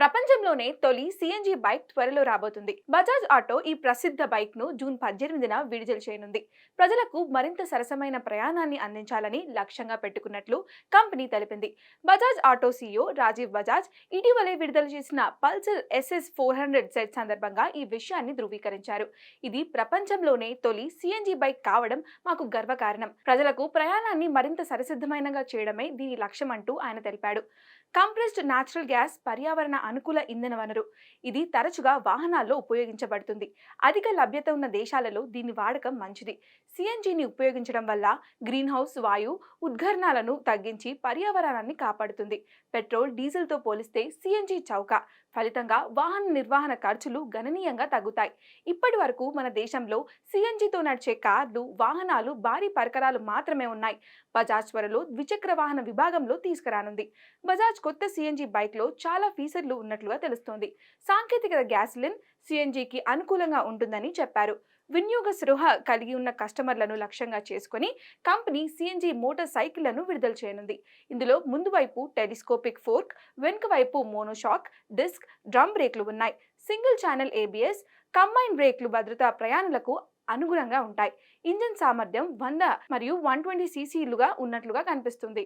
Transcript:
ప్రపంచ ప్రపంచంలోనే తొలి సిఎన్జి బైక్ త్వరలో రాబోతుంది. బజాజ్ ఆటో ఈ ప్రసిద్ధ బైక్ను జూన్ పద్దెనిమిదిన విడుదల చేయనుంది. ప్రజలకు మరింత సరసమైన ప్రయాణాన్ని అందించాలని లక్ష్యంగా పెట్టుకున్నట్లు కంపెనీ తెలిపింది. బజాజ్ ఆటో సీఈఓ రాజీవ్ బజాజ్ ఇటీవలే విడుదల చేసిన Pulsar SS four hundred set సందర్భంగా ఈ విషయాన్ని ధృవీకరించారు. ఇది ప్రపంచంలోనే తొలి సిఎన్జి బైక్ కావడం మాకు గర్వకారణం. ప్రజలకు ప్రయాణాన్ని మరింత సరసిద్ధమైనగా చేయడమే దీని లక్ష్యం అంటూ ఆయన తెలిపాడు. కంప్రెస్డ్ నాచురల్ గ్యాస్ పర్యావరణ అనుకూల ఇంధన వనరు ఇది తరచుగా వాహనాల్లో ఉపయోగించబడుతుంది. అధిక లభ్యత ఉన్న దేశాలలో దీని వాడకం మంచిది. సిఎన్జిని ఉపయోగించడం వల్ల గ్రీన్ హౌస్ వాయు ఉద్ఘర్ణాలను తగ్గించి పర్యావరణాన్ని కాపాడుతుంది. పెట్రోల్ డీజిల్తో పోలిస్తే సిఎన్జి చౌక. ఫలితంగా వాహన నిర్వహణ ఖర్చులు గణనీయంగా తగ్గుతాయి. ఇప్పటి వరకు మన దేశంలో సిఎన్జితో నడిచే కార్లు వాహనాలు భారీ పరికరాలు మాత్రమే ఉన్నాయి. బజాజ్ త్వరలో ద్విచక్ర వాహన విభాగంలో తీసుకురానుంది. బజాజ్ కొత్త సిఎన్జి బైక్లో చాలా ఫీచర్లు ఉన్నట్లు ఉన్నట్లుగా తెలుస్తోంది. సాంకేతికత గ్యాస్లిన్ సిఎన్జికి అనుకూలంగా ఉంటుందని చెప్పారు. వినియోగ స్పృహ కలిగి ఉన్న కస్టమర్లను లక్ష్యంగా చేసుకుని కంపెనీ సిఎన్జి మోటార్ సైకిళ్ళను విడుదల చేయనుంది. ఇందులో ముందు వైపు టెలిస్కోపిక్ ఫోర్క్ వెనుక వైపు మోనోషాక్ డిస్క్ డ్రమ్ బ్రేక్లు ఉన్నాయి. సింగిల్ ఛానల్ ఏబిఎస్ కంబైన్ బ్రేక్లు భద్రతా ప్రయాణాలకు అనుగుణంగా ఉంటాయి. ఇంజిన్ సామర్థ్యం వంద మరియు వన్ ట్వంటీ సీసీలుగా ఉన్నట్లుగా కనిపిస్తుంది.